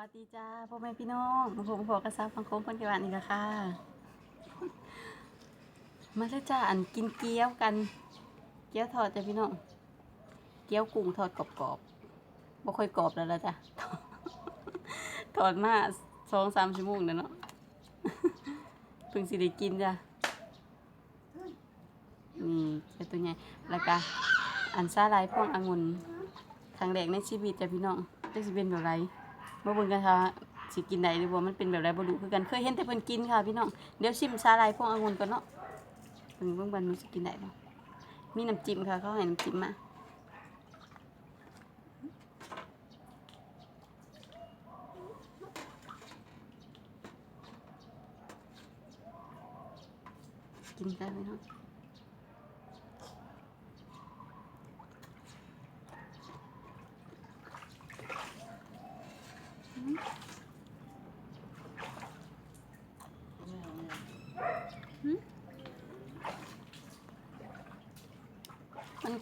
วัสดีจ้าพ่อแม่พี่น้องผมพอกระซับฟังโค้งคนที่บ้านี่ละค่ะ มาเลยจ้าอันกินเกี๊ยวกัน เกี๊ยวทอดจ้ะพี่น้อง เกี๊ยวกุ้งทอดกรอบๆบ่ค่อยกรอบแล้วละจ้ะทอดมาสองสามชั่วโมงแล้วเนาะเพิ่งสิได้กินจ้ะนี่เกี๊ยวตัวใหญ่แล้วก็อันซาลายพ่วงองุ่นครั้งแรกในชีวิตจ้ะพี่น้องจะสิเป็นแบบไร บ่เบิ่งกันค่ะสิกินได้หรือบ่มันเป็นแบบไรบ่รู้คือกันเคยเห็นแต่เพิ่นกินค่ะพี่น้องเดี๋ยวชิมสาหร่ายพวงองุ่นก่อนเนาะเบิ่งเบิ่งบันมันสิกินได้บ่มีน้ำจิ้มค่ะเขาให้น้ำจิ้มมากินได้ไหมเนาะ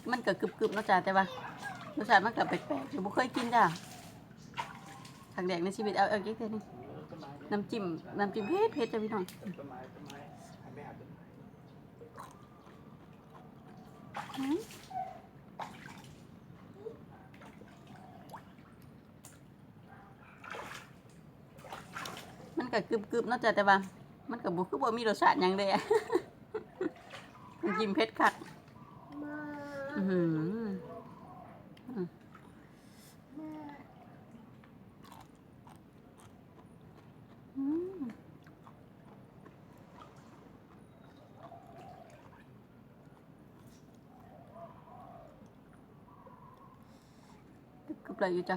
มันมันก็กรึบๆเนาะจ้ะแต่ว่ารสชาติมันก็แปลกๆอยู่บ่เคยกินจ้ะครั้งแรกในชีวิตเอาเอาเก๊กเท่านี้น้ำจิ้มน้ำจิ้มเผ็ดเผ็ดจ้ะพี่น้องมันก็กรึบๆเนาะจ้ะแต่ว่า มันก็บ่คือบ่มีรสชาติหยังเลยอะมันกินเผ็ดคัก อื้อหืออืมอืมกรึบเลยอยู่จ้ะ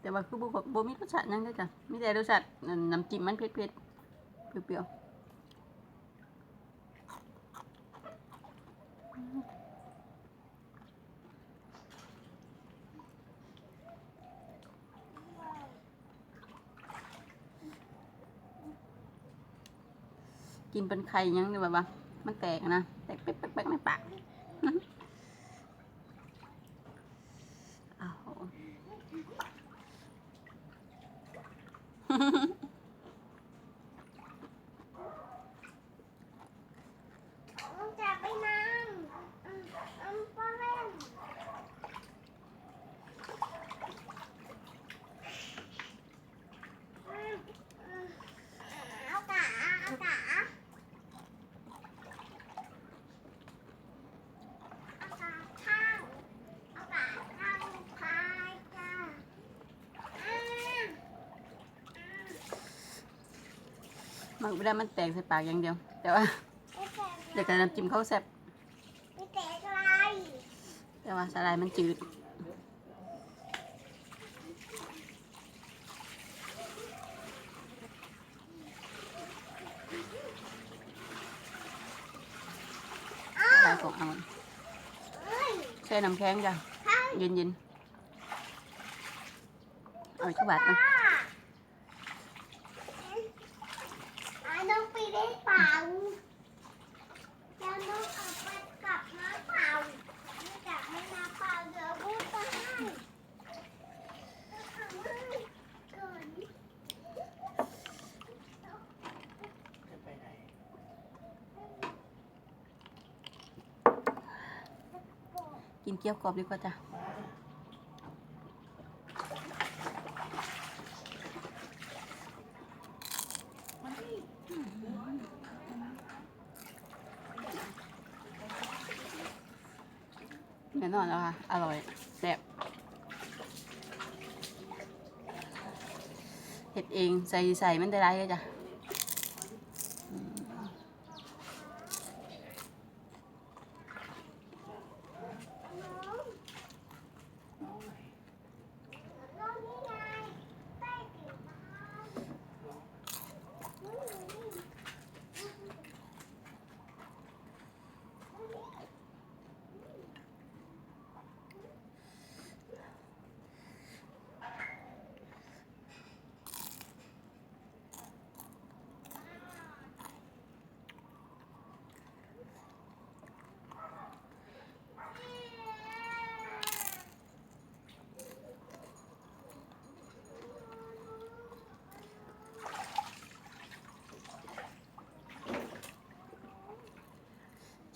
แต่ว่าคือบ่บ่มีรสชาติหยังเลยจ้ะมีแต่รสชาติน้ำจิ้มมันเผ็ดๆเปรี้ยวๆ กินเป็นไข่ยังเนี่ยแบบว่า มันแตกนะ แตกเป๊กๆๆในปากอ้าว จะไปนั่งอืมอืมป้าเล่นอืมอืมเอากะเอากะเอากะข้างเอากะข้างพายจ้าอืมอืม มันเวลามันแตกใส่ปากอย่างเดียว แต่ว่าไม่แตกอยากจะน้ำจิ้มเขาแซ่บไม่แตกอะไรแต่ว่าสาลายมันจืดอ้าสาวลายของเอาเอ้ยแช่น้ำแข็งจ้ะข้างเย็นเย็นๆเอาอีกสักบาทนะ อ่าน้อง ได้เป่าแล้วน้องเอาไปกลับน้ำเป่าไม่กลับไม่น้ำเป่าเดี๋ยวพูดไปให้เอาให้ก่อนกินเกี๊ยวกรอบดีกว่าจ้ะ แน่นอนแล้วค่ะ อร่อยแซ่บเห็ดเองใส่ใส่มันได้ไรเลยจ้ะ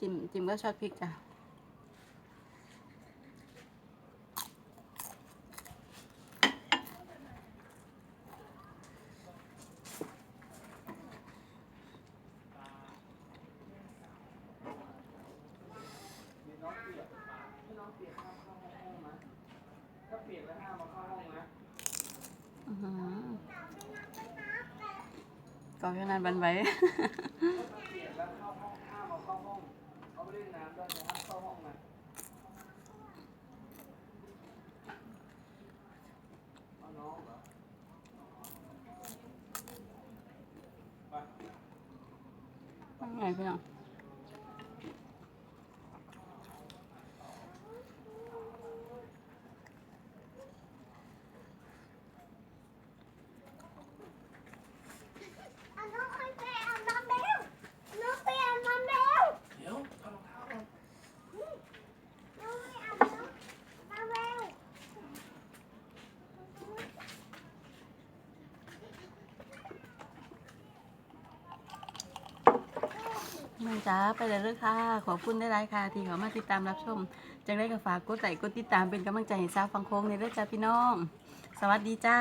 จิ้มจิ้มก็ชอบพริกจ้ะอื้อหือก่อนขน เล่นนไว้ไงพี่น้องเอาน้องไปอาบน้ำแล้วน้องไปอาบน้ำแล้ว เดี๋ยวเอารองเท้าก่อน น้องไปอาบน้ำน้ำแล้ว มันจ้าไปเลยเลยค่ะ ขอบคุณได้ไลค์ค่ะ ที่เขามาติดตามรับชม จังได้กับฝากกดไลค์กดติดตามเป็นกำลังใจให้สาวฟังโค้งในเรื่องจ้าพี่น้อง สวัสดีจ้า